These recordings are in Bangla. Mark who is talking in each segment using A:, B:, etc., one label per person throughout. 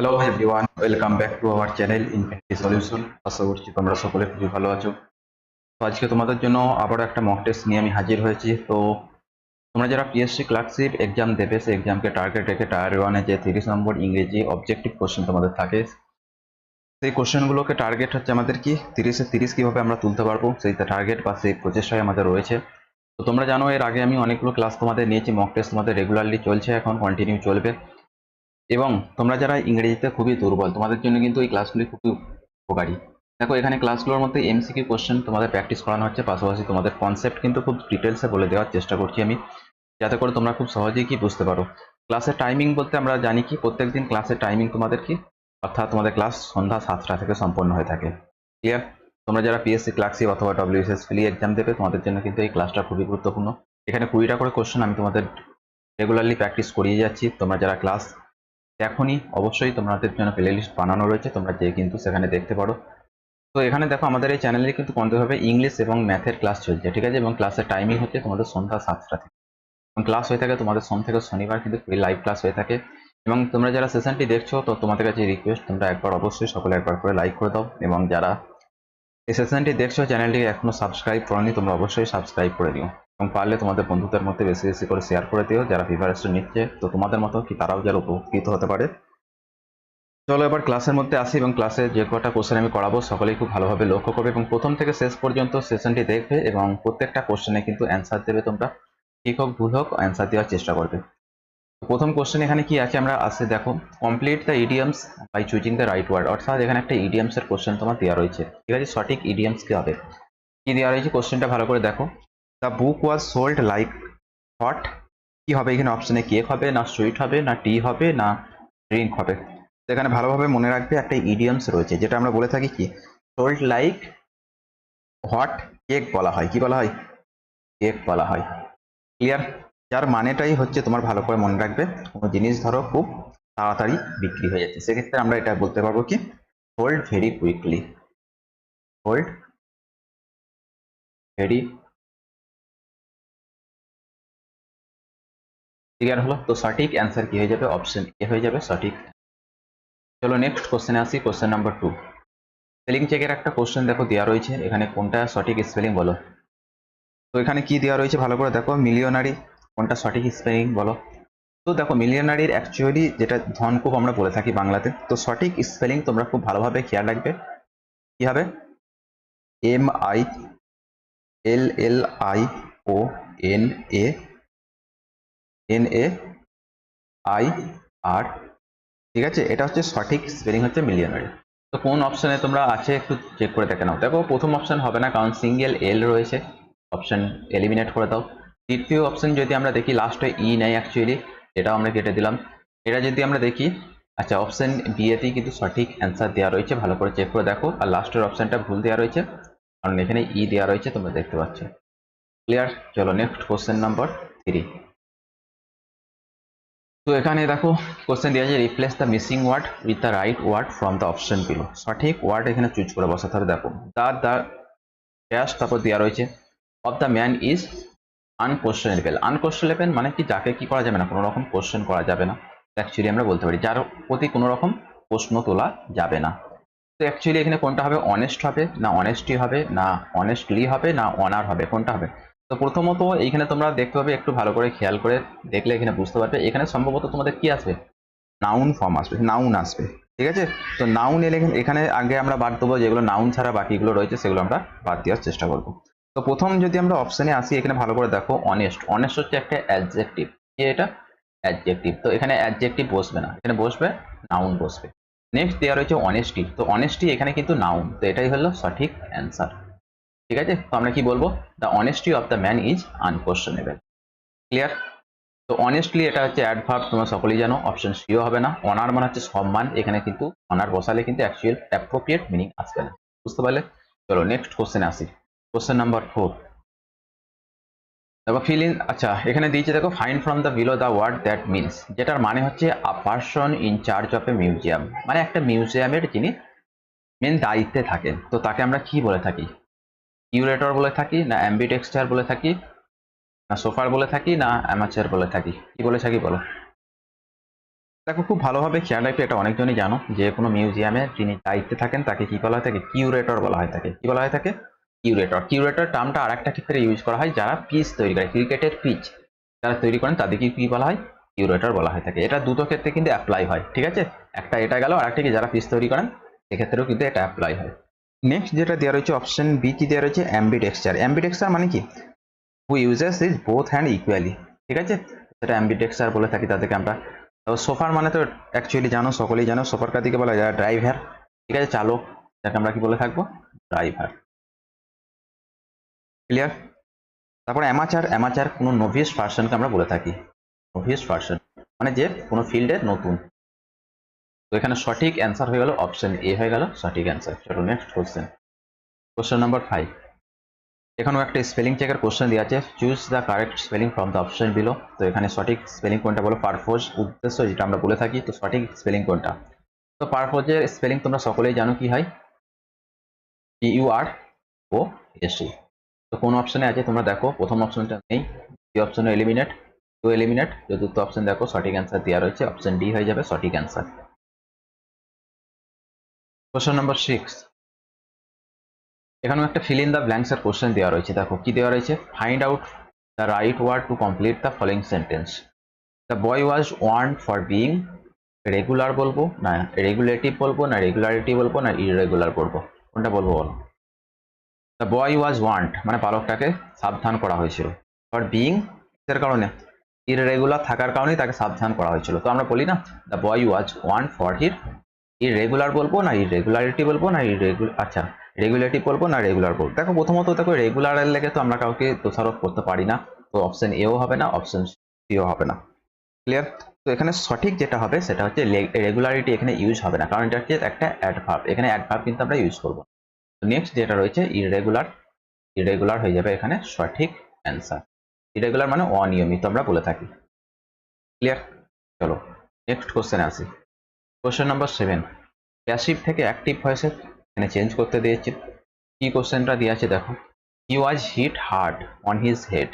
A: Hello everyone welcome back to our channel Infinity Solution আশা করছি তোমরা সকলে খুবই ভালো আছো। তো আজকে তোমাদের জন্য আবারও একটা মক টেস্ট নিয়ে আমি হাজির হয়েছি। তো তোমরা যারা পিএসসি ক্লার্কশিপ এক্সাম দেবে, সেই এক্সামকে টার্গেট রেখে টায়ার ওয়ানে যে তিরিশ নম্বর ইংরেজি অবজেক্টিভ কোশ্চেন তোমাদের থাকে, সেই কোশ্চেনগুলোকে টার্গেট হচ্ছে আমাদের কি? তিরিশে তিরিশ কীভাবে আমরা তুলতে পারব? সেই টার্গেট বা সেই প্রচেষ্টাই আমাদের রয়েছে। তো তোমরা জানো, এর আগে আমি অনেকগুলো ক্লাস তোমাদের নিয়েছি মক টেস্ট তোমাদের রেগুলারলি চলছে এখন কন্টিনিউ চলবে। এবং তোমরা যারা ইংরেজিতে খুবই দুর্বল, তোমাদের জন্য কিন্তু এই ক্লাসগুলি খুবই উপকারী। দেখো, এখানে ক্লাসগুলোর মধ্যে এমসিকিউ কোশ্চেন তোমাদের প্র্যাকটিস করানো হচ্ছে, পাশাপাশি তোমাদের কনসেপ্ট কিন্তু খুব ডিটেলসে বলে দেওয়ার চেষ্টা করছি আমি, যাতে করে তোমরা খুব সহজেই কি বুঝতে পারো। ক্লাসের টাইমিং বলতে আমরা জানি কি, প্রত্যেকদিন ক্লাসের টাইমিং তোমাদের কি? অর্থাৎ তোমাদের ক্লাস সন্ধ্যা সাতটা থেকে সম্পন্ন হয়ে থাকে। ক্লিয়ার তোমরা যারা পিএসসি ক্লার্কশিপ অথবা ডব্লিউএসএস ফিলি এক্সাম দেবে, তোমাদের জন্য কিন্তু এই ক্লাসটা খুবই গুরুত্বপূর্ণ। এখানে কুড়িটা করে কোশ্চেন আমি তোমাদের রেগুলারলি প্র্যাকটিস করিয়ে যাচ্ছি। তোমরা যারা ক্লাস এখনই অবশ্যই তোমাদের জন্য প্লে লিস্ট বানানো রয়েছে, তোমরা যে কিন্তু সেখানে দেখতে পারো। তো এখানে দেখো, আমাদের এই চ্যানেলে কিন্তু কন্টিনিউভাবে ইংলিশ এবং ম্যাথের ক্লাস চলছে, ঠিক আছে? এবং ক্লাসের টাইমিং হচ্ছে তোমাদের সন্ধ্যা সাতটা থেকে। এবং ক্লাস হয়ে থাকে তোমাদের সোম থেকে শনিবার কিন্তু লাইভ ক্লাস হয়ে থাকে। এবং তোমরা যারা সেশনটি দেখছ, তো তোমাদের কাছে রিকোয়েস্ট তোমরা একবার অবশ্যই সকলে একবার করে লাইক করে দাও। এবং যারা এই সেশনটি দেখছ চ্যানেলটি এখনও সাবস্ক্রাইব করনি, তোমরা অবশ্যই সাবস্ক্রাইব করে দিও। এবং পারলে তোমাদের বন্ধুদের মধ্যে বেশি বেশি করে শেয়ার করে দিও, যারা প্রিপারেশন নিচ্ছে। তো তোমাদের মতো কি তারাও যারা উপকৃত হতে পারে? চলো এবার ক্লাসের মধ্যে আসি এবং ক্লাসে যে কটা কোশ্চেন আমি করাবো, সকলেই খুব ভালোভাবে লক্ষ্য করবে এবং প্রথম থেকে শেষ পর্যন্ত সেশনটি দেখবে এবং প্রত্যেকটা কোশ্চেনে কিন্তু অ্যান্সার দেবে তোমরা। ঠিক হোক, ভুল হোক অ্যান্সার দেওয়ার চেষ্টা করবে। প্রথম কোশ্চেন এখানে কি আছে আমরা আসে, দেখো। Complete the idioms by choosing the right word অর্থাৎ এখানে একটা ইডিয়ামস এর কোশ্চেন তোমার দেওয়া রয়েছে। ঠিক আছে? সঠিক ইডিয়ামস কি হবে? কি দেওয়া রয়েছে? কোশ্চেনটা ভালো করে দেখো। The book was sold like hot কি হবে? এখানে অপশনে কেক হবে, না সুইট হবে, না টি হবে, না ড্রিঙ্ক হবে। এখানে ভালোভাবে মনে রাখবে একটা ইডিয়ামস রয়েছে, যেটা আমরা বলে থাকি কি? সোল্ড লাইক হট কেক বলা হয়। কি বলা হয়? কেক বলা হয়। ক্লিয়ার যার মানেটাই হচ্ছে তোমার ভালো করে মনে রাখবে। কোনো জিনিস ধরো খুব তাড়াতাড়ি বিক্রি হয়ে যাচ্ছে। সেক্ষেত্রে আমরা এটা বলতে পারব কি? Hold very quickly hold very clear হলো? তো সঠিক অ্যান্সার কি হয়ে যাবে? অপশন এ হয়ে যাবে, সঠিক চলো নেক্সট কোশ্চেনে আসি কোশ্চেন নাম্বার টু স্পেলিং চেকের একটা কোশ্চেন দেখো দেওয়া রয়েছে। এখানে কোনটা সঠিক স্পেলিং বলো? তো এখানে কি দেওয়া রয়েছে? ভালো করে দেখো মিলিয়নারি কোনটা সঠিক স্পেলিং বলো? তো দেখো মিলিয়নারির অ্যাকচুয়ালি যেটা ধনকুপ আমরা বলে থাকি বাংলাতে, তো সঠিক স্পেলিং তোমরা খুব ভালোভাবে খেয়াল রাখবে। কি হবে? M I L L I O N A N A I R ঠিক আছে? এটা হচ্ছে সঠিক স্পেলিং হচ্ছে মিলিয়নারি তো কোন অপশনে তোমরা আছে একটু চেক করে দেখে নাও। দেখো, প্রথম অপশন হবে না, কারণ সিঙ্গেল এল রয়েছে। অপশন এলিমিনেট করে দাও। দ্বিতীয় অপশন যদি আমরা দেখি লাস্টে ই নেই অ্যাকচুয়ালি এটাও আমরা কেটে দিলাম। এটা যদি আমরা দেখি আচ্ছা অপশন বি এতেই কিন্তু সঠিক অ্যান্সার দেওয়া রয়েছে, ভালো করে চেক করে দেখো। আর লাস্টের অপশনটা ভুল দেওয়া রয়েছে, কারণ এখানে ই দেওয়া রয়েছে, তোমরা দেখতে পাচ্ছ। ক্লিয়ার চলো নেক্সট কোশ্চেন নাম্বার থ্রি তো এখানে দেখো কোশ্চেন দেওয়া আছে replace the missing word with the right word from the option below সঠিক ওয়ার্ড এখানে চুজ করে বসাতে হবে, দেখো। দা দ্য ড্যাশ তারপর দেওয়া রয়েছে of the man is unquestionable unquestionable মানে কি? যাকে কি করা যাবে না, কোনো রকম কোশ্চেন করা যাবে না। অ্যাকচুয়ালি আমরা বলতে পারি, যার প্রতি কোনো রকম প্রশ্ন তোলা যাবে না। তো অ্যাকচুয়ালি এখানে কোনটা হবে? অনেস্ট হবে, না অনেস্টি হবে, না অনেস্টলি হবে, না অনার হবে, কোনটা হবে? তো প্রথমত এইখানে তোমরা দেখতে পাবে একটু ভালো করে খেয়াল করে দেখলে এখানে বুঝতে পারবে। এখানে সম্ভবত তোমাদের কি আসবে? নাউন ফর্ম আসবে নাউন আসবে, ঠিক আছে? তো নাউন এলে এখানে আগে আমরা বাদ দেবো যেগুলো নাউন ছাড়া বাকিগুলো রয়েছে, সেগুলো আমরা বাদ দেওয়ার চেষ্টা করব। তো প্রথম যদি আমরা অপশনে আসি, এখানে ভালো করে দেখো অনেস্ট অনেস্ট হচ্ছে একটা অ্যাডজেক্টিভ কি এটা? অ্যাডজেক্টিভ তো এখানে অ্যাডজেক্টিভ বসবে না, এখানে বসবে নাউন বসবে। নেক্সট দেওয়া রয়েছে অনেস্টি তো অনেস্টি এখানে কিন্তু নাউন তো এটাই হলো সঠিক অ্যান্সার ঠিক আছে? তো আমরা কি বলব? The honesty of the man is unquestionable clear তো অনেস্টলি এটা হচ্ছে অ্যাডভার্ব তোমরা সকলেই জানো। অপশন সিও হবে না। অনার মানে হচ্ছে সম্মান। এখানে কিন্তু অনার বসালে কিন্তু অ্যাকচুয়াল অ্যাপ্রোপ্রিয়েট মিনিং আসবে না। বুঝতে পারলে? চলো নেক্সট কোশ্চেনে আসি। কোশ্চেন নাম্বার ফোর দেখো ফিল আচ্ছা এখানে দিয়েছে, দেখো find from the below the word that means যেটার মানে হচ্ছে a person in charge of a museum মানে একটা মিউজিয়ামের যিনি মেন দায়িত্বে থাকেন। তো তাকে আমরা কি বলে থাকি? কিউরেটর বলে থাকি, না অ্যাম্বিটেক্সচার বলে থাকি, না সোফার বলে থাকি, না অ্যামাচার বলে থাকি। কি বলে থাকি বলো? দেখো, খুব ভালোভাবে খেয়াল রাখবে, এটা অনেকজনই জানো, যে কোনো মিউজিয়ামে যিনি দায়িত্বে থাকেন, তাকে কি বলা হয়? থাকে কিউরেটর বলা হয় থাকে কি বলা হয় থাকে কিউরেটর কিউরেটর টার্মটা আর একটা ক্ষেত্রে ইউজ করা হয়, যারা পিচ তৈরি করে ক্রিকেটের পিচ যারা তৈরি করেন, তাদেরকে কি বলা হয়? কিউরেটর বলা হয় থাকে এটা দুটো ক্ষেত্রে কিন্তু অ্যাপ্লাই হয়, ঠিক আছে? একটা এটা গেল আর একটা কি? যারা পিচ তৈরি করেন, সেক্ষেত্রেও কিন্তু এটা অ্যাপ্লাই হয়। নেক্সট যেটা দেওয়া রয়েছে অপশন বি কি দেওয়া রয়েছে? অ্যাম্বিডেক্সচার অ্যাম্বিডেক্সচার মানে কি? Who uses is both hand equally ঠিক আছে? সেটা অ্যাম্বিডেক্সচার বলে থাকি তাদেরকে আমরা। সোফার মানে তো অ্যাকচুয়ালি জানো, সকলেই জানো সোফার কাদিকে বলা যায় ড্রাইভার ঠিক আছে? চালক, যাকে আমরা কি বলে থাকব? ড্রাইভার ক্লিয়ার তারপর অ্যামাচার অ্যামাচার কোনো নোভিস পার্সনকে আমরা বলে থাকি। নোভিস পার্সন মানে যে কোনো ফিল্ডে নতুন। তো এখানে সঠিক অ্যান্সার হয়ে গেল অপশন এ হয়ে গেল, সঠিক অ্যান্সার চলো next question question number five এখানেও একটা স্পেলিং চেকের কোশ্চেন দেওয়া আছে। Choose the correct spelling from the option below তো এখানে সঠিক স্পেলিং কোনটা বলো? পারপোজ উদ্দেশ্য যেটা আমরা বলে থাকি, তো সঠিক স্পেলিং কোনটা? তো পারপোজের স্পেলিং তোমরা সকলেই জানো কি হয়? ইউ আর ও এস তো কোন অপশনে আছে তোমরা দেখো, প্রথম অপশনটা নেই, দ্বিতীয় অপশনে এলিমিনেট টু এলিমিনেট চতুর্থ অপশন দেখো, সঠিক অ্যান্সার দেওয়া রয়েছে অপশন ডি হয়ে যাবে, সঠিক অ্যান্সার কোশ্চেন নাম্বার সিক্স এখানেও একটা fill in the blanks question দেওয়া রয়েছে। দেখো, কি দেওয়া রয়েছে? Find out the right word to complete the following sentence the boy was want for being regular বলব, না রেগুলেটিভ বলব, না রেগুলারিটি বলব, না ইরেগুলার বলব কোনটা বলব বলো? দ্য বয় ওয়াজ ওয়ান্ট মানে বালকটাকে সাবধান করা হয়েছিল ফর বিং এর কারণে। ইরেগুলার থাকার কারণেই তাকে সাবধান করা হয়েছিল। তো আমরা বলি না the boy was want for her irregular বলব না ইরেগুলারিটি বলব না ইরেগুলার আচ্ছা রেগুলেটিভ বলব না রেগুলার বলব? দেখো, প্রথমত দেখো রেগুলারের লেগে তো আমরা কাউকে দোষারোপ করতে পারি না। তো অপশন এও হবে না অপশন সিও হবে না। ক্লিয়ার তো এখানে সঠিক যেটা হবে সেটা হচ্ছে রেগুলারিটি এখানে ইউজ হবে না। কারণ এটা হচ্ছে একটা অ্যাডভার্ব এখানে অ্যাডভার্ব কিন্তু আমরা ইউজ করব। নেক্সট যেটা রয়েছে ইরেগুলার ইরেগুলার হয়ে যাবে এখানে সঠিক অ্যান্সার ইরেগুলার মানে অনিয়মিত আমরা বলে থাকি। ক্লিয়ার চলো নেক্সট কোশ্চেনে আসি। কোশ্চেন নাম্বার সেভেন প্যাসিভ থেকে অ্যাক্টিভ ভয়েসে এখানে চেঞ্জ করতে দিয়েছে। কি কোশ্চেনটা দিয়ে আছে দেখো। He was hit hard on his head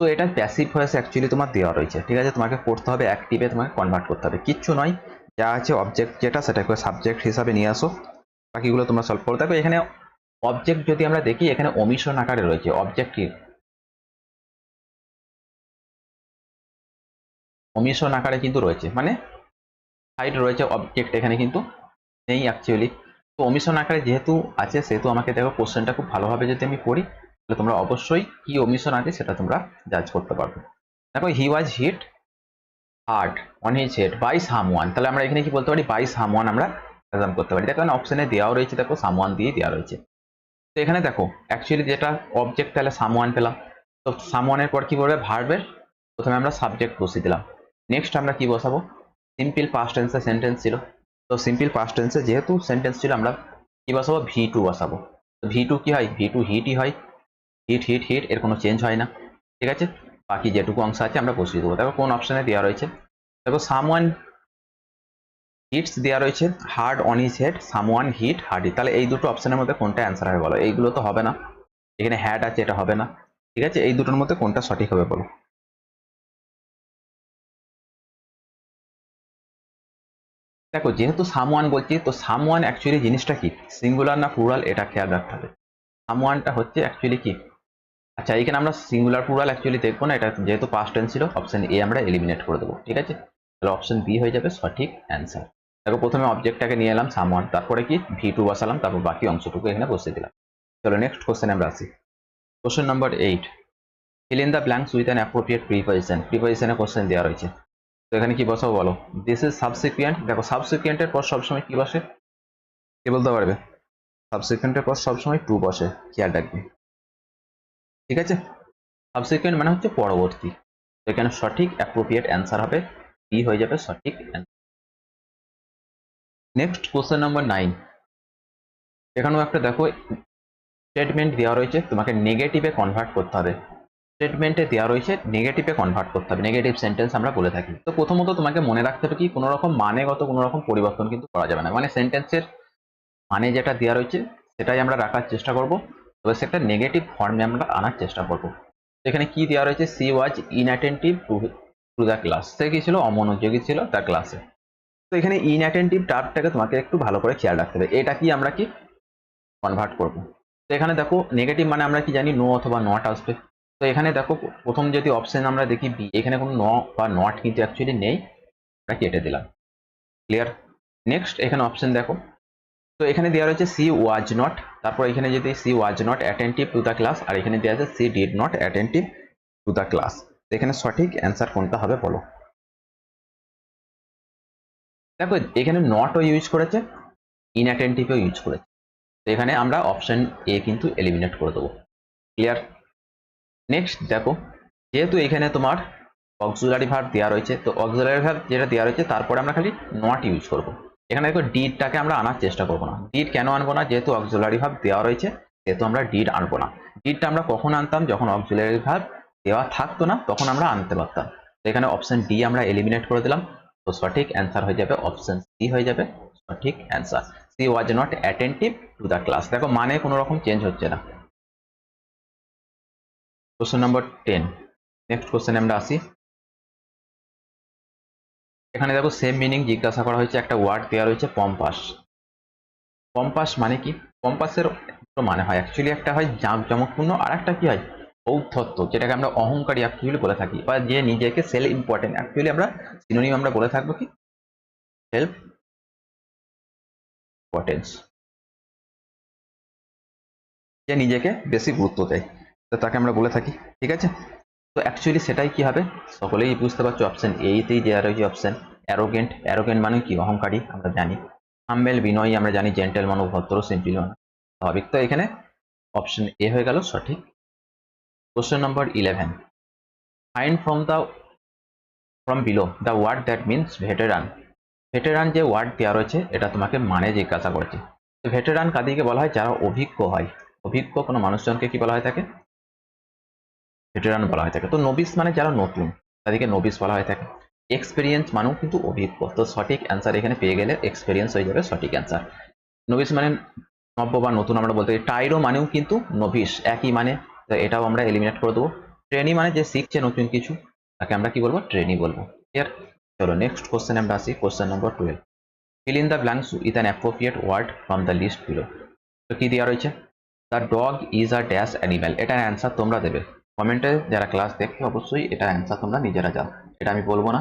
A: তো এটা প্যাসিভ ভয়েস অ্যাকচুয়ালি তোমার দেওয়া রয়েছে। ঠিক আছে? তোমাকে করতে হবে অ্যাক্টিভে তোমাকে কনভার্ট করতে হবে। কিচ্ছু নয়। যা আছে অবজেক্ট যেটা, সেটাকে সাবজেক্ট হিসাবে নিয়ে আসো। বাকিগুলো তোমরা সলভ করো। দেখো, এখানে অবজেক্ট যদি আমরা দেখি, এখানে অমিশন আকারে রয়েছে। অবজেক্ট কি? অমিশন আকারে কিন্তু রয়েছে। মানে সাইড রয়েছে অবজেক্ট এখানে কিন্তু নেই অ্যাকচুয়ালি তো অমিশন আকারে যেহেতু আছে, সেহেতু আমাকে দেখো কোশ্চেনটা খুব ভালোভাবে যদি আমি পড়ি তাহলে তোমরা অবশ্যই কি অমিশন আছে সেটা তোমরা জাজ করতে পারবে। দেখো he was hit hard on his head by someone তাহলে আমরা এখানে কি বলতে পারি? বাই সামওয়ান আমরা এক্সাম করতে পারি। দেখো অপশানে দেওয়াও রয়েছে, দেখো সামওয়ান দিয়ে দেওয়া রয়েছে। তো এখানে দেখো অ্যাকচুয়ালি যেটা অবজেক্ট তাহলে সামওয়ান পেলাম। তো সামওয়ানের পর কি করবে ভার্বের প্রথমে আমরা সাবজেক্ট বসিয়ে দিলাম। নেক্সট আমরা কি বসাবো? সিম্পল পাস্ট টেন্সের সেন্টেন্স ছিল। তো সিম্পল পাস্ট টেন্সে যেহেতু সেন্টেন্স ছিল, আমরা কি বসাবো? ভি টু বসাবো। তো ভি টু কি হয়? ভি টু হিটই হয়। হিট হিট হিট এর কোনো চেঞ্জ হয় না। ঠিক আছে? বাকি যেটুকু অংশ আছে আমরা বসিয়ে দেবো। দেখো কোন অপশানে দেওয়া রয়েছে। দেখো সামওয়ান হিটস দেওয়া রয়েছে hard on his head someone hit hardy তাহলে এই দুটো অপশনের মধ্যে কোনটা অ্যান্সার হবে বলো? এইগুলো তো হবে না। এখানে হ্যাড আছে, এটা হবে না। ঠিক আছে? এই দুটোর মধ্যে কোনটা সঠিক হবে বলো? দেখো, যেহেতু সামওয়ান বলছি, তো সামওয়ান অ্যাকচুয়ালি জিনিসটা কি? সিঙ্গুলার না প্লুরাল এটা খেয়াল রাখতে হবে। সামওয়ানটা হচ্ছে অ্যাকচুয়ালি কি? আচ্ছা এখানে আমরা সিঙ্গুলার প্লুরাল অ্যাকচুয়ালি দেখব না, এটা যেহেতু পাস্ট টেন্স ছিল অপশন এ আমরা এলিমিনেট করে দেবো, ঠিক আছে? তাহলে অপশন বি হয়ে যাবে সঠিক অ্যান্সার দেখো, প্রথমে অবজেক্টটাকে নিয়ে এলাম সামওয়ান তারপরে কি? ভি টু বসালাম, তারপর বাকি অংশটুকু এখানে বসিয়ে দিলাম। চলো নেক্সট কোশ্চেন আমরা আসি। Question number eight fill in the blanks with an appropriate preposition প্রিপোজিশনে question দেওয়া রয়েছে। তো এখানে কি বসাবো বলো? দিস ইজ সাবসিকুয়েন্ট দেখো সাবসিকুয়েন্টের পর সবসময় কি বসে? কে বলতে পারবে? সাবসিকুয়েন্টের পর সবসময় টু বসে। খেয়াল রাখবে। ঠিক আছে? সাবসিকুয়েন্ট মানে হচ্ছে পরবর্তী। তো এখানে সঠিক অ্যাপ্রোপ্রিয়েট অ্যান্সার হবে। বি হয়ে যাবে? সঠিক নেক্সট কোশ্চেন নাম্বার নাইন এখানেও একটা দেখো স্টেটমেন্ট দেওয়া রয়েছে। তোমাকে নেগেটিভে কনভার্ট করতে হবে। স্টেটমেন্টে দেওয়া রয়েছে নেগেটিভে কনভার্ট করতে হবে। নেগেটিভ সেন্টেন্স আমরা বলে থাকি। তো প্রথমত তোমাকে মনে রাখতে হবে কি, কোনো রকম মানেগত, কোনো রকম পরিবর্তন কিন্তু করা যাবে না। মানে সেন্টেন্সের মানে যেটা দেওয়া রয়েছে, সেটাই আমরা রাখার চেষ্টা করব। তবে সেটা নেগেটিভ ফর্মে আমরা আনার চেষ্টা করব। এখানে কি দেওয়া রয়েছে? She was inattentive to to the class সে কি ছিল? অমনোযোগী ছিল তার ক্লাসে তো এখানে ইনঅ্যাটেন্টিভ টার্মটাকে তোমাকে একটু ভালো করে খেয়াল রাখতে হবে। এটা কি আমরা কি কনভার্ট করব? তো এখানে দেখো নেগেটিভ মানে আমরা কি জানি? নো অথবা নট আসবে। তো এখানে দেখো, প্রথম যদি অপশন আমরা দেখি বি এখানে কোনো ন বা নট কিন্তু অ্যাকচুয়ালি নেই। আমরা কেটে দিলাম। ক্লিয়ার নেক্সট এখানে অপশন দেখো। তো এখানে দেওয়া রয়েছে সি ওয়াজ নট তারপর এখানে যদি she was not attentive to the class আর এখানে দেওয়া আছে she did not attentive to the class এখানে সঠিক অ্যান্সার কোনটা হবে বলো। দেখো, এখানে নটও ইউজ করেছে ইনঅ্যাটেন্টিভও ইউজ করেছে। তো এখানে আমরা অপশন এ কিন্তু এলিমিনেট করে দেবো। ক্লিয়ার নেক্সট দেখো, যেহেতু এখানে তোমার অক্সুলারি ভার্ব দেওয়া রয়েছে, তো অক্সুলারি ভার্ব যেটা দেওয়া রয়েছে, তারপরে আমরা খালি নট ইউজ করব। এখানে দেখো ডিডটাকে আমরা আনার চেষ্টা করব না। ডিড কেন আনব না? যেহেতু অক্সুলারি ভার্ব দেওয়া রয়েছে, সেহেতু আমরা ডিড আনব না। ডিডটা আমরা কখন আনতাম? যখন অক্সুলারি ভার্ব দেওয়া থাকতো না, তখন আমরা আনতে পারতাম। তো এখানে অপশন ডি আমরা এলিমিনেট করে দিলাম। তো সঠিক অ্যান্সার হয়ে যাবে অপশন সি হয়ে যাবে, সঠিক answer she was not attentive to the class দেখো মানে কোনো রকম চেঞ্জ হচ্ছে না। কোশ্চেন নম্বর টেন নেক্সট কোশ্চেনে আমরা আসি। এখানে দেখো সেম মিনিং জিজ্ঞাসা করা হয়েছে, একটা ওয়ার্ড দেওয়া রয়েছে পম্পাস পম্পাস মানে কি? পম্পাসের মানে হয় অ্যাকচুয়ালি একটা হয় জাঁকজমকপূর্ণ আর একটা কি হয়? ঔদ্ধত্য, যেটাকে আমরা অহংকারী অ্যাকচুয়ালি বলে থাকি, বা যে নিজেকে সেল ইম্পর্টেন্ট অ্যাকচুয়ালি আমরা সিনোনিম আমরা বলে থাকব কি? সেলফ ইম্পর্টেন্স যে নিজেকে বেশি গুরুত্ব দেয়। তো তাকে আমরা বলে থাকি, ঠিক আছে? তো অ্যাকচুয়ালি সেটাই কি হবে? সকলেই বুঝতে পারছ অপশন এইতেই দেওয়া রয়েছে অপশন অ্যারোগেন্ট অ্যারোগেন্ট মানে কি? অহংকারী, আমরা জানি। হাম্বেল বিনয়ী, আমরা জানি জেন্টেল মানুষ ভদ্র সিম্পল মানে স্বাভাবিক তো এখানে? অপশন এ হয়ে গেল, সঠিক। Question number eleven find from the from below the word that means veteran veteran যে ওয়ার্ড দেওয়া রয়েছে, এটা তোমাকে মানে জিজ্ঞাসা করেছে। ভেটেরান কাদিকে বলা হয়? যারা অভিজ্ঞ হয়। অভিজ্ঞ কোনো মানুষজনকে কি বলা হয় থাকে ভেটেরান বলা হয় থাকে। তো নবিস মানে যারা নতুন, তাদেরকে নবিস বলা হয় থাকে। এক্সপিরিয়েন্স মানেও কিন্তু অভিজ্ঞ। তো সঠিক অ্যান্সার এখানে পেয়ে গেলে এক্সপিরিয়েন্স হয়ে যাবে সঠিক অ্যান্সার নবিস মানে নব্য বা নতুন আমরা বলতে পারি। টাইরো মানেও কিন্তু নবিস একই মানে এটাও আমরা এলিমিনেট করে দেবো। ট্রেনি মানে যে শিখছে নতুন কিছু, তাকে আমরা কি বলব? ট্রেনি বলব। ক্লিয়ার চলো নেক্সট কোশ্চেন আমরা আসি। Question number twelve fill in the blanks with an appropriate word from the list below তো কি দেওয়া রয়েছে? The dog is a dash animal এটার অ্যান্সার তোমরা দেবে। কমেন্টে যারা ক্লাস দেখবে অবশ্যই এটা অ্যান্সার তোমরা নিজেরা যাও এটা আমি বলব না।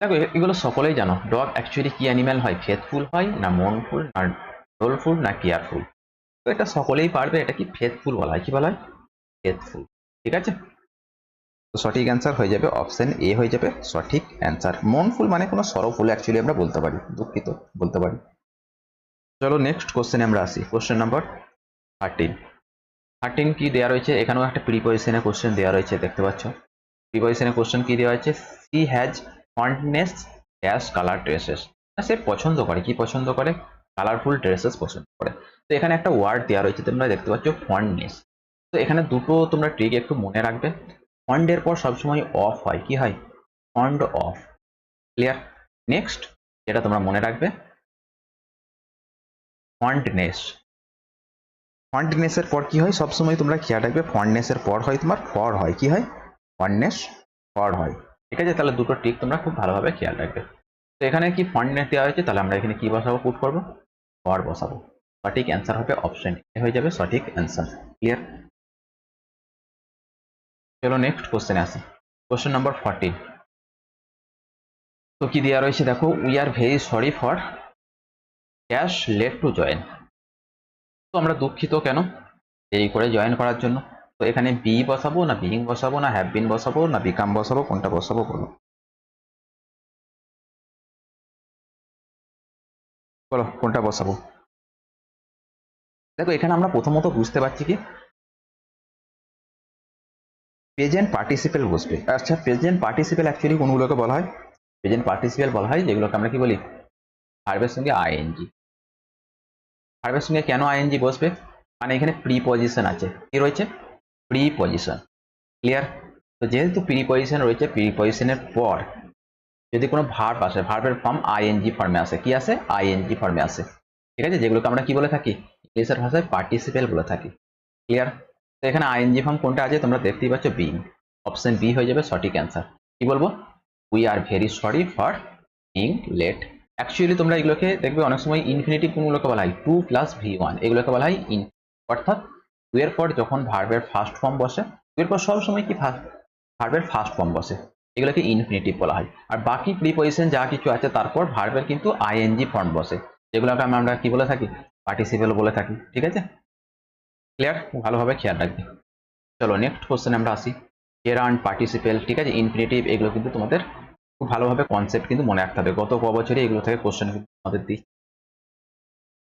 A: দেখো এগুলো সকলেই জানো। ডগ অ্যাকচুয়ালি কি অ্যানিম্যাল হয়? ফেথফুল হয় না মনফুল না রোলফুল না কেয়ারফুল তো এটা সকলেই পারবে, এটা কি ফেথফুল বলা হয়? কি বলা হয়? ফেথফুল ঠিক আছে? তো সঠিক অ্যান্সার হয়ে যাবে অপশন এ হয়ে যাবে সঠিক অ্যান্সার মনফুল মানে কোনো সরফুল অ্যাকচুয়ালি আমরা বলতে পারি, দুঃখিত বলতে পারি। চলো নেক্সট কোশ্চেনে আমরা আসি। কোশ্চেন নাম্বার থার্টিন থার্টিন কি দেওয়া রয়েছে? এখানেও একটা প্রিপোজিশনে কোশ্চেন দেওয়া রয়েছে, দেখতে পাচ্ছ? প্রিপোজিশনে কোশ্চেন কি দেওয়া হয়েছে she has fondness dash colour dresses সে পছন্দ করে, কি পছন্দ করে? কালারফুল ড্রেসেস পছন্দ করে। তো এখানে একটা ওয়ার্ড দেওয়া রয়েছে, তোমরা দেখতে পাচ্ছ ফন্টনেস তো এখানে দুটো তোমরা ট্রিক একটু মনে রাখবে। ফন্ডের পর সবসময় অফ হয়, কি হয়? ফন্ড অফ ক্লিয়ার নেক্সট যেটা তোমরা মনে রাখবে ফন্টনেস ফন্টনেসের পর কি হয়? সবসময় তোমরা খেয়াল রাখবে ফন্টনেসের পর হয় তোমার ফর হয়। কি হয়? ফন্টনেস ফর হয়। ঠিক আছে? তাহলে দুটো টিক তোমরা খুব ভালোভাবে খেয়াল রাখবে। তো এখানে কি ফন্টনেস দেওয়া হয়েছে? তাহলে আমরা এখানে কি বসাবো? পুট করব? ফর বসাবো। সঠিক অ্যান্সার হবে অপশন এ হয়ে যাবে সঠিক অ্যান্সার ক্লিয়ার চলো নেক্সট কোশ্চেনে আসি। কোশ্চেন নাম্বার ফর্টিন তো কি দেওয়া রয়েছে? দেখো we are very sorry for cash late to join তো আমরা দুঃখিত কেন? দেরি করে জয়েন করার জন্য। তো এখানে বি বসাবো না বিং বসাবো না হ্যাভ বিন বসাবো না বিকাম বসাবো, কোনটা বসাবো বলো। বলো, কোনটা বসাবো? দেখো, এখানে আমরা প্রথমত বুঝতে পারছি কি? প্রেজেন্ট পার্টিসিপেল বসবে। আচ্ছা প্রেজেন্ট পার্টিসিপেল অ্যাকচুয়ালি কোনগুলোকে বলা হয়? প্রেজেন্ট পার্টিসিপেল বলা হয়, যেগুলোকে আমরা কি বলি? ভার্বের সঙ্গে আইএনজি সঙ্গে কেন আইএনজি বসবে? মানে এখানে প্রি পজিশন আছে। কি রয়েছে? প্রি পজিশন ক্লিয়ার তো যেহেতু প্রি পজিশন রয়েছে প্রি পজিশনের পর যদি কোনো ভার্ব আসে ভার্বের ফর্ম আইএনজি ফর্মে আসে, কি আসে? আইএনজি ফর্মে আসে। ঠিক আছে? যেগুলোকে আমরা কি বলে থাকি? ইংলিশের ভাষায় পার্টিসিপেল বলে থাকি। ক্লিয়ার তো এখানে আইএনজি ফর্ম কোনটা আছে? তোমরা দেখতেই পাচ্ছ বিং অপশন বি হয়ে যাবে সঠিক অ্যান্সার কি বলব? We are very sorry for being late actually তোমরা এগুলোকে দেখবে অনেক সময় ইনফিনিটিভ কোনগুলোকে বলা হয় টু প্লাস ভি ওয়ান এগুলোকে বলা হয় ইন অর্থাৎ টু এর পর যখন ভার্বের ফার্স্ট ফর্ম বসে টু এর পর সবসময় কি ভার্বের ফার্স্ট ফর্ম বসে, এগুলোকে ইনফিনিটিভ বলা হয়। আর বাকি প্রিপোজিশন যা কিছু আছে, তারপর ভার্বের কিন্তু আইএনজি ফর্ম বসে, যেগুলোকে আমরা কি বলে থাকি? পার্টিসিপেল বলে থাকি, ঠিক আছে? ক্লিয়ার ভালোভাবে খেয়াল রাখবে। চলো নেক্সট কোশ্চেন আমরা আসি। কেরান পার্টিসিপেল ঠিক আছে? ইনফিনিটিভ এগুলো কিন্তু তোমাদের খুব ভালোভাবে কনসেপ্ট কিন্তু মনে রাখতে হবে। গত ক বছরে এগুলো থেকে কোশ্চেন আমাদের দিই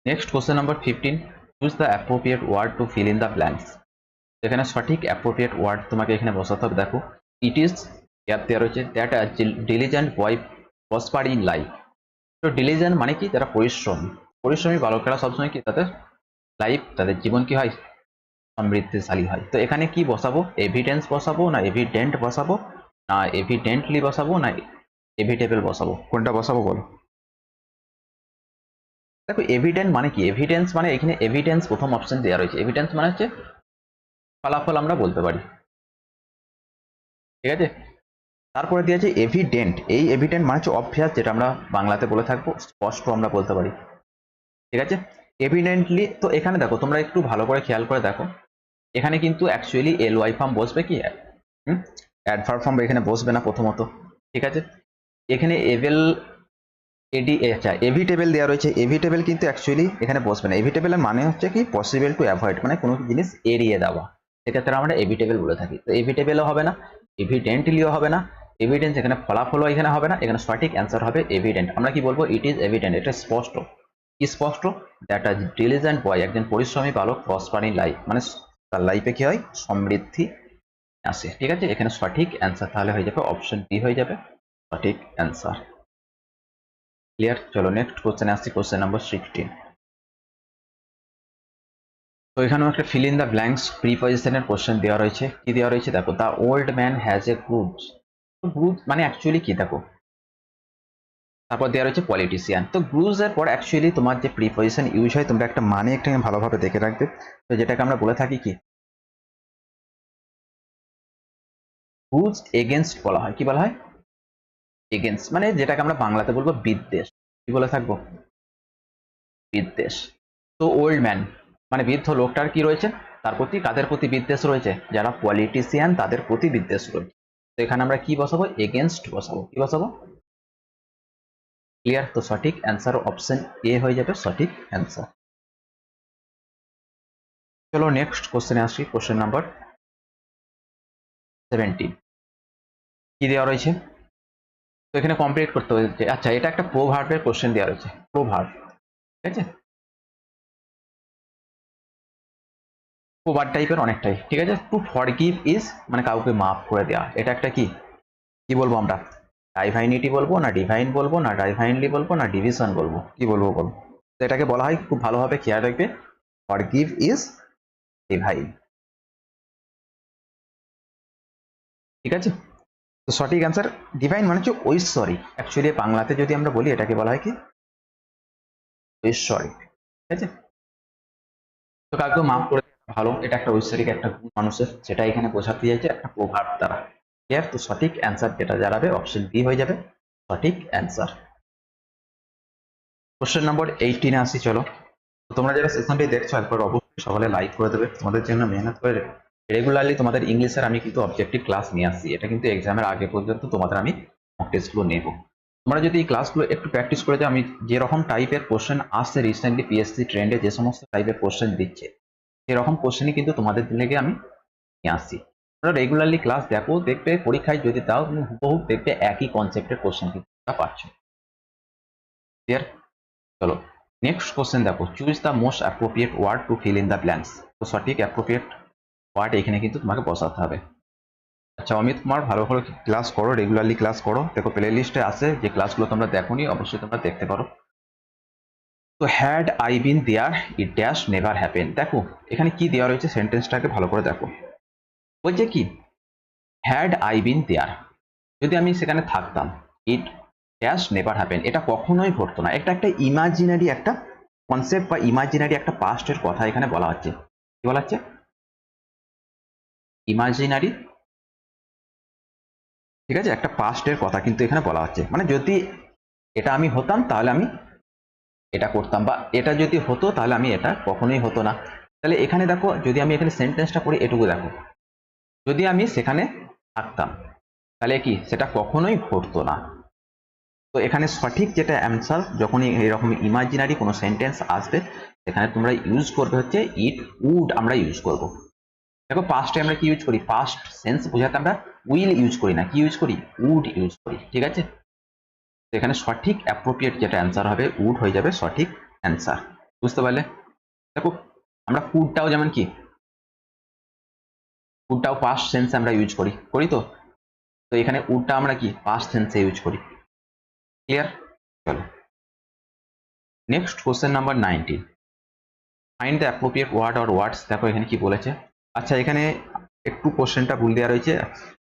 A: next question number fifteen choose the appropriate word to fill in the blanks এখানে সঠিক অ্যাপ্রোপ্রিয়েট ওয়ার্ড তোমাকে এখানে বসাতে হবে। দেখো ইট ইজ গ্যাপ দেওয়া রয়েছে। That diligent boy prosper in life তো ডিলিজেন্ট মানে কি? যারা পরিশ্রমী। পরিশ্রমী বালকেরা সবসময় কি? তাদের লাইফ তাদের জীবন কি হয়? সমৃদ্ধিশালী হয়। তো এখানে কি বসাবো? এভিডেন্স বসাবো না এভিডেন্ট বসাবো? না এভিডেন্টলি বসাবো? না এভিটেবল বসাবো। কোনটা বসাবো বলো? দেখো এভিডেন্ট মানে কি? এভিডেন্স মানে এখানে এভিডেন্স প্রথম অপশন দেওয়া রয়েছে। এভিডেন্স মানে হচ্ছে ফলাফল আমরা বলতে পারি। ঠিক আছে? তারপরে দেওয়া আছে এভিডেন্ট এই এভিডেন্ট মানে হচ্ছে অভ্যাস যেটা আমরা বাংলাতে বলে থাকব স্পষ্ট আমরা বলতে পারি। ঠিক আছে? এভিডেন্টলি তো এখানে দেখো তোমরা একটু ভালো করে খেয়াল করে দেখো। এখানে কিন্তু অ্যাকচুয়ালি এল ওয়াই ফর্ম বসবে কি? হুম? অ্যাডভার ফর্ম এখানে বসবে না প্রথমত। ঠিক আছে? এখানে এভেল এডি আচ্ছা এভিটেবল দেওয়া রয়েছে। এভিটেবল কিন্তু অ্যাকচুয়ালি এখানে বসবে না। এভিটেবলের মানে হচ্ছে কি পসিবল টু অ্যাভয়েড মানে কোনো জিনিস এড়িয়ে দেওয়া। সেক্ষেত্রে আমরা এভিটেবল বলে থাকি। তো এভিটেবলও হবে না এভিডেন্টলিও হবে না। এভিডেন্স এখানে ফলাফলও এখানে হবে না, এখানে সঠিক অ্যান্সার হবে এভিডেন্ট আমরা কি বলব? ইট ইজ এভিডেন্ট এটা স্পষ্ট। কি স্পষ্ট? দ্যাট আজ ডিলিজেন্ট বয় একজন পরিশ্রমী বালক প্রসপারিং লাইফ মানে তার লাইফে কি হয়? সমৃদ্ধি আসে। ঠিক আছে? এখানে সঠিক অ্যান্সার তাহলে হয়ে যাবে অপশন বি হয়ে যাবে। সঠিক অ্যান্সার। ক্লিয়ার? চলো নেক্সট কোশ্চেনে আসছি কোশ্চেন নাম্বার সিক্সটিন। তো এখানেও একটা ফিল ইন দ্য ব্ল্যাঙ্কস প্রিপজিশনের কোশ্চেন দেওয়া রয়েছে। কি দেওয়া রয়েছে? দেখো the old man has a grudge grudge মানে অ্যাকচুয়ালি কি? দেখো। তারপর দেওয়া রয়েছে পলিটিশিয়ান তো গ্রুজ এর পর অ্যাকচুয়ালি তোমার যে প্রিপজিশন ইউজ হয়, তোমরা একটা মানে একটা ভালোভাবে দেখে রাখবে। তো যেটাকে আমরা বলে থাকি কি? গ্রুজ এগেনস্ট বলা হয়। কি বলা হয়? এগেনস্ট মানে যেটাকে আমরা বাংলাতে বলব বিদ্বেষ। কি বলে থাকব? বিদ্বেষ। তো ওল্ড ম্যান মানে বৃদ্ধ লোকটার কি রয়েছে? তার প্রতি, কাদের প্রতি বিদ্বেষ রয়েছে? যারা পলিটিশিয়ান তাদের প্রতি বিদ্বেষ রয়েছে। তো এখানে আমরা কি বসাবো? এগেনস্ট বসাবো। কি বসাবো? ক্লিয়ার তো সঠিক অ্যান্সার অপশন এ হয়ে যাবে সঠিক অ্যান্সার চলো নেক্সট কোশ্চেনে আসি কোশ্চেন নাম্বার সেভেন্টিন কি দেওয়া রয়েছে? তো এখানে কমপ্লিট করতে হয়েছে আচ্ছা এটা একটা প্রোভার্বের কোশ্চেন দেওয়া রয়েছে। প্রোভার্ব ঠিক আছে? প্রোভার্ব টাইপের অনেকটাই, ঠিক আছে? টু ফরগিভ ইজ মানে কাউকে মাফ করে দেওয়া এটা একটা কি? কি বলব আমরা? ডাইভাইনিটি বলব, না ডিভাইন বলব, না ডাইভাইনলি বলব, না ডিভিশন বলব? কি বলব বলব এটাকে বলা হয়, খুব ভালোভাবে খেয়াল রাখবে। ফরগিভ ইজ ডিভাইন ঠিক আছে? তো সঠিক অ্যান্সার ডিভাইন মানে হচ্ছে ঐশ্বরিক। অ্যাকচুয়ালি বাংলাতে যদি আমরা বলি, এটাকে বলা হয় কি? ঐশ্বরিক। ঠিক আছে? তো কাউকে মাফ করে ভালো, এটা একটা ঐশ্বরিক একটা গুণ মানুষের সেটা এখানে বোঝাতে চাইছে একটা প্রভাব দ্বারা। ক্লিয়ার তো সঠিক অ্যান্সার যেটা দাঁড়াবে অপশন বি হয়ে যাবে, সঠিক অ্যান্সার কোশ্চেন নম্বর এইটিনে আসি, চলো। তোমরা যারা সেশনটি দেখছ, একবার অবশ্যই সকালে লাইক করে দেবে, তোমাদের জন্য মেহনত করে রেগুলারলি তোমাদের ইংলিশের আমি কিন্তু অবজেক্টিভ ক্লাস নিয়ে আসছি। এটা কিন্তু এক্সামের আগে পর্যন্ত তোমাদের আমি মক টেস্টগুলো নেব। তোমরা যদি এই ক্লাসগুলো একটু প্র্যাকটিস করে যাও, আমি যেরকম টাইপের কোশ্চেন আসছে রিসেন্টলি পিএসসি ট্রেন্ডে যে সমস্ত টাইপের কোশ্চেন দিচ্ছে, সেরকম কোশ্চেনই কিন্তু তোমাদের লেগে আমি নিয়ে আসছি। তোমরা রেগুলারলি ক্লাস দেখো, দেখবে পরীক্ষায় যদি দাও, তুমি হুবহু দেখবে একই কনসেপ্টের কোশ্চেন কিন্তু পাচ্ছ। ক্লিয়ার চলো নেক্সট কোশ্চেন দেখো। Choose the most appropriate word to fill in the blanks তো সঠিক অ্যাপ্রোপ্রিয়েট ওয়ার্ড এখানে কিন্তু তোমাকে বসাতে হবে। আচ্ছা অমিত কুমার ভালো ভালো ক্লাস করো রেগুলারলি ক্লাস করো। দেখো প্লে লিস্টে আছে যে ক্লাসগুলো তোমরা দেখোনি, অবশ্যই তোমরা দেখতে পারো। তো had I been there it dash never happen দেখো, এখানে কি দেওয়া রয়েছে সেন্টেন্সটাকে ভালো করে দেখো। বলছে কি হ্যাড আই বিন দেয়ার যদি আমি সেখানে থাকতাম ইট ড্যাশ নেভার হ্যাপেন এটা কখনোই ঘটতো না। এটা একটা ইমাজিনারি একটা কনসেপ্ট বা ইমাজিনারি একটা পাস্টের কথা এখানে বলা হচ্ছে। কি বলা হচ্ছে? ইমাজিনারি ঠিক আছে? একটা পাস্টের কথা কিন্তু এখানে বলা হচ্ছে। মানে যদি এটা আমি হতাম, তাহলে আমি এটা করতাম। বা এটা যদি হতো, তাহলে আমি এটা কখনোই হতো না। তাহলে এখানে দেখো, যদি আমি এখানে সেন্টেন্সটা পড়ি এটুকু দেখো। যদি আমি সেখানে থাকতাম, তাহলে কি? সেটা কখনোই ঘটতো না। তো এখানে সঠিক যেটা অ্যান্সার যখনই এরকম ইমাজিনারি কোনো সেন্টেন্স আসবে, সেখানে তোমরা ইউজ করবে হচ্ছে ইট উড আমরা ইউজ করব। দেখো পাস্টে আমরা কি ইউজ করি? পাস্ট সেন্স বোঝাতে আমরা উইল ইউজ করি না। কি ইউজ করি? উড ইউজ করি। ঠিক আছে? এখানে সঠিক অ্যাপ্রোপ্রিয়েট যেটা অ্যান্সার হবে উড হয়ে যাবে সঠিক অ্যান্সার বুঝতে পারলে? দেখো, আমরা ফুডটাও যেমন কি? ফুডটাও পাস্ট সেন্স আমরা ইউজ করি। করি তো? তো এখানে উডটা আমরা কি? পাস্ট সেন্সে ইউজ করি। ক্লিয়ার চলো। Next question number nineteen find the appropriate word or words দেখো এখানে কি বলেছে? আচ্ছা এখানে একটু কোশ্চেনটা ভুল দেওয়া রয়েছে।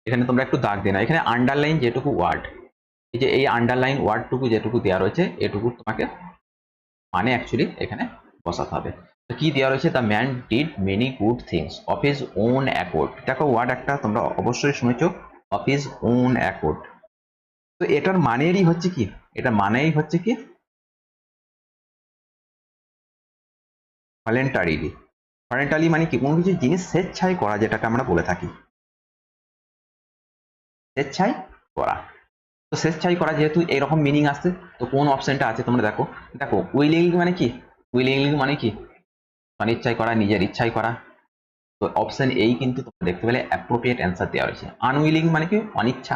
A: এখানে তোমরা একটু দাগ দেনা। এখানে আন্ডারলাইন যেটুকু ওয়ার্ড এই যে এই আন্ডারলাইন ওয়ার্ডটুকু যেটুকু দেওয়া রয়েছে, এটুকু তোমাকে মানে অ্যাকচুয়ালি এখানে বসাতে হবে। তো কি দেওয়া রয়েছে? The man did many good things of his own accord দেখো ওয়ার্ড একটা তোমরা অবশ্যই শুনেছ অফ হিজ ওন অ্যাকোর্ড তো এটার মানেরই হচ্ছে কি? এটা মানেই হচ্ছে কি? ভলেন্টারিলি ভলেন্টারি মানে কি, কোনো কিছু জিনিস স্বেচ্ছায় করা যেটাকে আমরা বলে থাকি। স্বেচ্ছায় করা। তো স্বেচ্ছায় করা যেহেতু এরকম মিনিং আসছে তো কোন অপশনটা আছে তোমরা দেখো। দেখো উইলিংলি মানে কি? উইলিংলি মানে কি? মানে ইচ্ছায় করা, নিজের ইচ্ছায় করা। তো অপশন এই কিন্তু তোমরা দেখতে পেলে অ্যাপ্রোপ্রিয়েট অ্যান্সার দেওয়া হয়েছে। আনউইলিং মানে কি? অনিচ্ছা।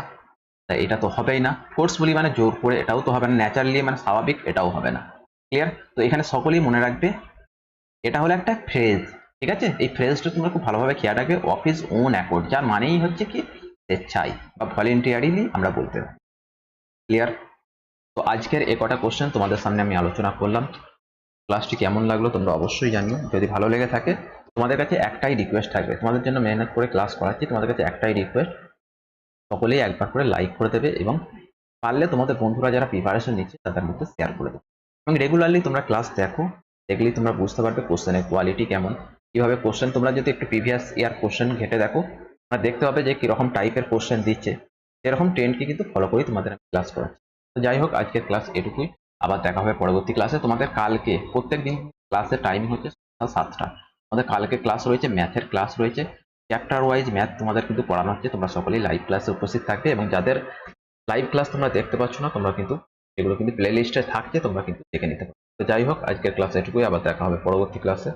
A: তাই এটা তো হবেই না। ফোর্সফুলি মানে জোর করে এটাও তো হবে না। ন্যাচারালি মানে স্বাভাবিক, এটাও হবে না। ক্লিয়ার তো এখানে সকলেই মনে রাখবে এটা হলো একটা ফ্রেজ ঠিক আছে? এই ফ্রেজটা তোমরা খুব ভালোভাবে খেয়াল রাখবে অফিস ওন অ্যাকর্ড যার মানেই হচ্ছে কি? স্বেচ্ছায় বা ভলেন্টিয়ারিলি আমরা বলতে পারি। ক্লিয়ার তো আজকের এ কটা কোশ্চেন তোমাদের সামনে আমি আলোচনা করলাম। ক্লাসটি কেমন লাগল তোমরা অবশ্যই জানিও। যদি ভালো লেগে থাকে, তোমাদের কাছে একটাই রিকোয়েস্ট থাকবে। তোমাদের জন্য মেহনত করে ক্লাস করাচ্ছি, তোমাদের কাছে একটাই রিকোয়েস্ট সকলেই একবার করে লাইক করে দেবে এবং পারলে তোমাদের বন্ধুরা যারা প্রিপারেশন নিচ্ছে, তাদের মধ্যে শেয়ার করে দেবে। এবং রেগুলারলি তোমরা ক্লাস দেখো দেখলেই তোমরা বুঝতে পারবে কোশ্চেনের কোয়ালিটি কেমন। কীভাবে কোশ্চেন তোমরা যদি একটু প্রিভিয়াস ইয়ার কোশ্চেন ঘেটে দেখো, তোমরা দেখতে পাবে যে কীরকম টাইপের কোশ্চেন দিচ্ছে। সেরকম ট্রেন্ডকে কিন্তু ফলো করেই তোমাদের আমি ক্লাস করাচ্ছি। তো যাই হোক, আজকের ক্লাস এটুকুই। আবার দেখা হবে পরবর্তী ক্লাসে তোমাদের কালকে প্রত্যেক দিন ক্লাসের টাইম হচ্ছে সকাল সাতটা। আমাদের কালকে ক্লাস রয়েছে ম্যাথের ক্লাস রয়েছে। চ্যাপ্টার ওয়াইজ ম্যাথ তোমাদের কিন্তু পড়ানো হচ্ছে। তোমরা সকলেই লাইভ ক্লাসে উপস্থিত থাকবে এবং যাদের লাইভ ক্লাস তোমরা দেখতে পাচ্ছ না, তোমরা কিন্তু এগুলো কিন্তু প্লে লিস্টে থাকছে, তোমরা কিন্তু দেখে নিতে পারো। যাই হোক আজকের ক্লাস এটুকুই আবার দেখা হবে পরবর্তী ক্লাসে